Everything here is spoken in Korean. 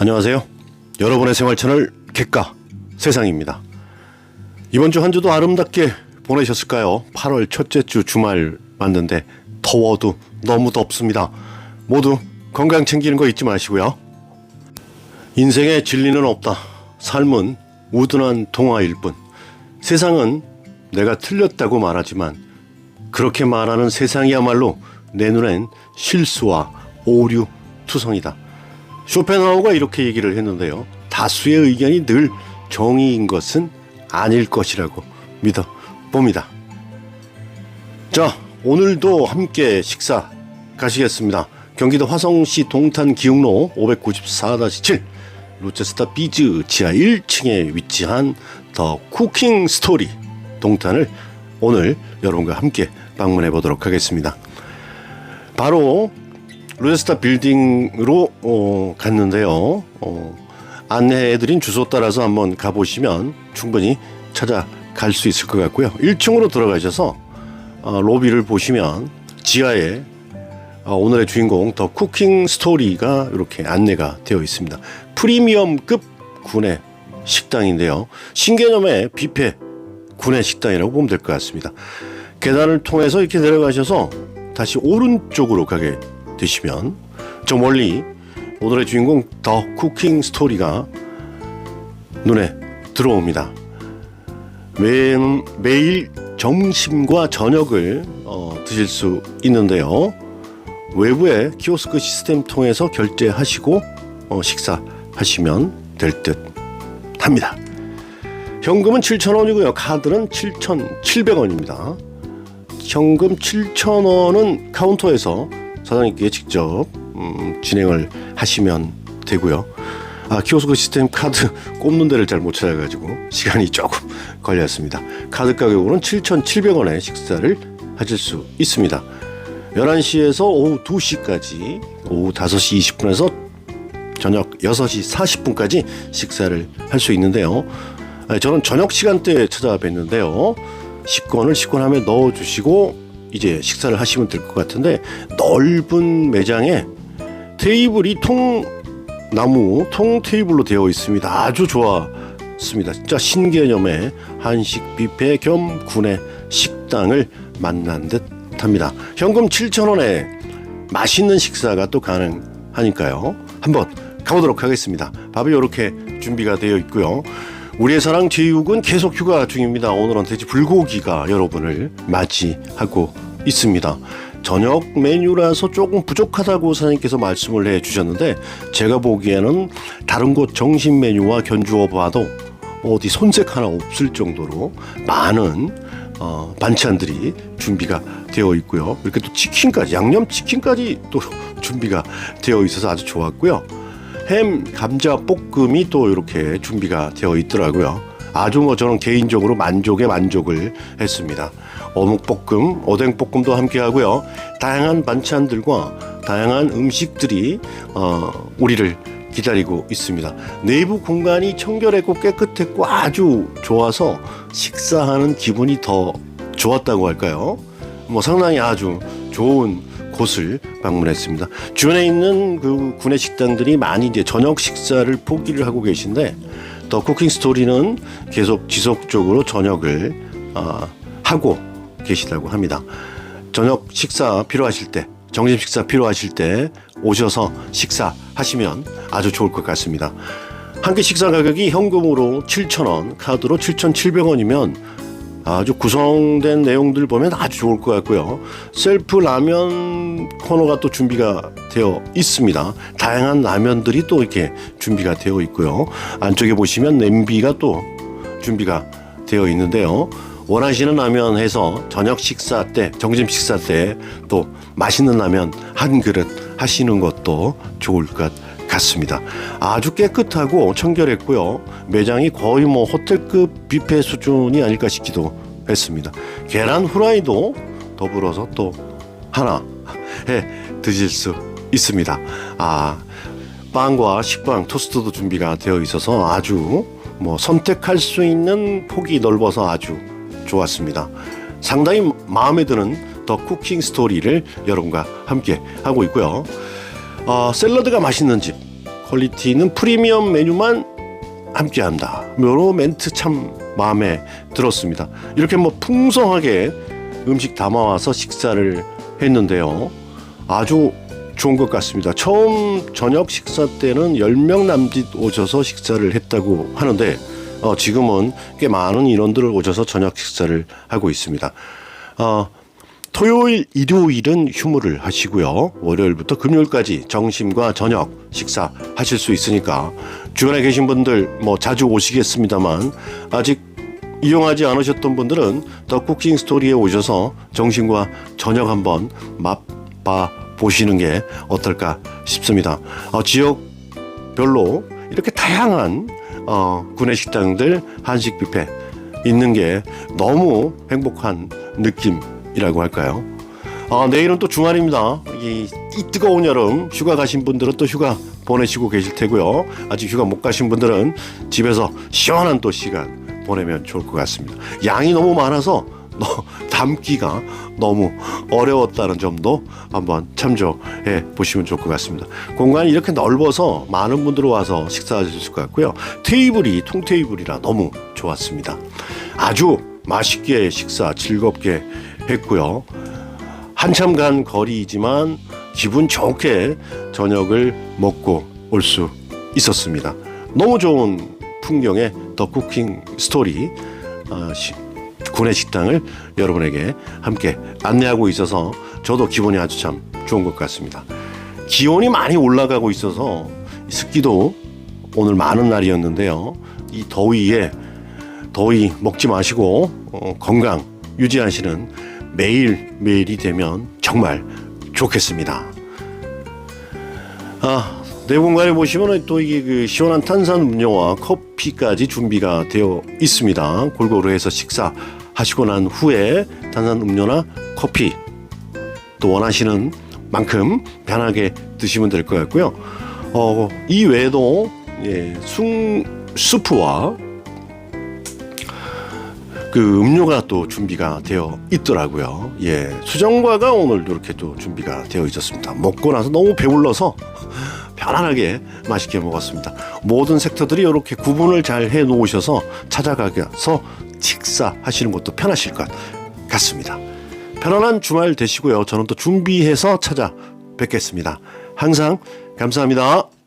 안녕하세요. 여러분의 생활 채널 객가 세상입니다. 이번 주 한 주도 아름답게 보내셨을까요? 8월 첫째 주 주말 왔는데 더워도 너무 덥습니다. 모두 건강 챙기는 거 잊지 마시고요. 인생에 진리는 없다. 삶은 우둔한 동화일 뿐. 세상은 내가 틀렸다고 말하지만 그렇게 말하는 세상이야말로 내 눈엔 실수와 오류 투성이다. 쇼펜하우가 이렇게 얘기를 했는데요. 다수의 의견이 늘 정의인 것은 아닐 것이라고 믿어 봅니다. 자, 오늘도 함께 식사 가시겠습니다. 경기도 화성시 동탄 기흥로 594-7 로체스타 비즈 지하 1층에 위치한 더 쿠킹 스토리 동탄을 오늘 여러분과 함께 방문해 보도록 하겠습니다. 바로 로제스타 빌딩으로 어, 갔는데요. 어, 안내해드린 주소 따라서 한번 가보시면 충분히 찾아갈 수 있을 것 같고요. 1층으로 들어가셔서 어, 로비를 보시면 지하에 어, 오늘의 주인공 더 쿠킹 스토리가 이렇게 안내가 되어 있습니다. 프리미엄급 구내 식당인데요. 신개념의 뷔페 구내 식당이라고 보면 될 것 같습니다. 계단을 통해서 이렇게 내려가셔서 다시 오른쪽으로 가게 되시면 저 멀리 오늘의 주인공 더 쿠킹 스토리가 눈에 들어옵니다. 매, 매일 점심과 저녁을 어, 드실 수 있는데요. 외부의 키오스크 시스템 통해서 결제하시고 어, 식사하시면 될 듯 합니다. 현금은 7,000원이고요. 카드는 7,700원입니다. 현금 7,000원은 카운터에서 사장님께 직접 음, 진행을 하시면 되고요. 아, 키오스크 시스템 카드 꼽는 데를 잘 못 찾아가지고 시간이 조금 걸렸습니다. 카드 가격으로는 7,700원에 식사를 하실 수 있습니다. 11시에서 오후 2시까지 오후 5시 20분에서 저녁 6시 40분까지 식사를 할 수 있는데요. 아, 저는 저녁 시간대에 찾아뵀는데요. 식권을 식권함에 넣어주시고 이제 식사를 하시면 될 것 같은데 넓은 매장에 테이블이 통나무 통 테이블로 되어 있습니다. 아주 좋았습니다. 진짜 신개념의 한식 뷔페 겸 구내 식당을 만난 듯 합니다. 현금 7,000원에 맛있는 식사가 또 가능하니까요. 한번 가보도록 하겠습니다. 밥이 이렇게 준비가 되어 있고요. 우리의 사랑 제육은 계속 휴가 중입니다. 오늘은 돼지 불고기가 여러분을 맞이하고 있습니다. 저녁 메뉴라서 조금 부족하다고 사장님께서 말씀을 해 주셨는데 제가 보기에는 다른 곳 정신 메뉴와 견주어 봐도 어디 손색 하나 없을 정도로 많은 어, 반찬들이 준비가 되어 있고요. 이렇게 또 치킨까지 양념 치킨까지 또 준비가 되어 있어서 아주 좋았고요. 햄 감자 볶음이 또 이렇게 준비가 되어 있더라고요. 아주 뭐 저는 개인적으로 만족에 만족을 했습니다. 어묵 볶음, 오뎅 볶음도 함께 하고요. 다양한 반찬들과 다양한 음식들이 어, 우리를 기다리고 있습니다. 내부 공간이 청결했고 깨끗했고 아주 좋아서 식사하는 기분이 더 좋았다고 할까요? 뭐 상당히 아주 좋은 곳을 방문했습니다. 주변에 있는 그 구내 식당들이 많이 이제 저녁 식사를 포기를 하고 계신데 더 쿠킹 스토리는 계속 지속적으로 저녁을 어, 하고 계시다고 합니다. 저녁 식사 필요하실 때, 점심 식사 필요하실 때 오셔서 식사하시면 아주 좋을 것 같습니다. 한 끼 식사 가격이 현금으로 7,000원, 카드로 7,700원이면 아주 구성된 내용들 보면 아주 좋을 것 같고요. 셀프 라면 코너가 또 준비가 되어 있습니다. 다양한 라면들이 또 이렇게 준비가 되어 있고요. 안쪽에 보시면 냄비가 또 준비가 되어 있는데요. 원하시는 라면 해서 저녁 식사 때, 점심 식사 때 또 맛있는 라면 한 그릇 하시는 것도 좋을 것 같 습니다. 아주 깨끗하고 청결했고요. 매장이 거의 뭐 호텔급 뷔페 수준이 아닐까 싶기도 했습니다. 계란 후라이도 더불어서 또 하나 해 드실 수 있습니다. 아, 빵과 식빵, 토스트도 준비가 되어 있어서 아주 뭐 선택할 수 있는 폭이 넓어서 아주 좋았습니다. 상당히 마음에 드는 더 쿠킹 스토리를 여러분과 함께 하고 있고요. 어, 샐러드가 맛있는 집 퀄리티는 프리미엄 메뉴만 함께한다. 요런 멘트 참 마음에 들었습니다. 이렇게 뭐 풍성하게 음식 담아와서 식사를 했는데요. 아주 좋은 것 같습니다. 처음 저녁 식사 때는 10명 남짓 오셔서 식사를 했다고 하는데 어, 지금은 꽤 많은 인원들을 오셔서 저녁 식사를 하고 있습니다. 어, 토요일, 일요일은 휴무를 하시고요. 월요일부터 금요일까지 점심과 저녁 식사 하실 수 있으니까 주변에 계신 분들 뭐 자주 오시겠습니다만 아직 이용하지 않으셨던 분들은 더 쿠킹 스토리에 오셔서 점심과 저녁 한번 맛봐 보시는 게 어떨까 싶습니다. 어, 지역별로 이렇게 다양한 어, 구내 식당들 한식 뷔페 있는 게 너무 행복한 느낌 이라고 할까요? 아, 내일은 또 주말입니다. 이, 이 뜨거운 여름 휴가 가신 분들은 또 휴가 보내시고 계실 테고요. 아직 휴가 못 가신 분들은 집에서 시원한 또 시간 보내면 좋을 것 같습니다. 양이 너무 많아서 너, 담기가 너무 어려웠다는 점도 한번 참조해 보시면 좋을 것 같습니다. 공간이 이렇게 넓어서 많은 분들 와서 식사하실 수 같고요. 테이블이 통테이블이라 너무 좋았습니다. 아주 맛있게 식사 즐겁게 했고요. 한참 간 거리이지만 기분 좋게 저녁을 먹고 올 수 있었습니다. 너무 좋은 풍경의 더 쿠킹 스토리 아, 시- 구내 식당을 여러분에게 함께 안내하고 있어서 저도 기분이 아주 참 좋은 것 같습니다. 기온이 많이 올라가고 있어서 습기도 오늘 많은 날이었는데요. 이 더위에 더위 먹지 마시고 어, 건강 유지하시는 매일 매일이 되면 정말 좋겠습니다. 아, 내 공간에 보시면 또 이게 그 시원한 탄산 음료와 커피까지 준비가 되어 있습니다. 골고루 해서 식사 하시고 난 후에 탄산 음료나 커피 또 원하시는 만큼 편하게 드시면 될 것 같고요. 어, 이 외에도 예, 숭 수프와 그 음료가 또 준비가 되어 있더라고요. 예, 수정과가 오늘 이렇게 또 준비가 되어 있었습니다. 먹고 나서 너무 배불러서 편안하게 맛있게 먹었습니다. 모든 섹터들이 이렇게 구분을 잘 해 놓으셔서 찾아가서 식사하시는 것도 편하실 것 같습니다. 편안한 주말 되시고요. 저는 또 준비해서 찾아뵙겠습니다. 항상 감사합니다.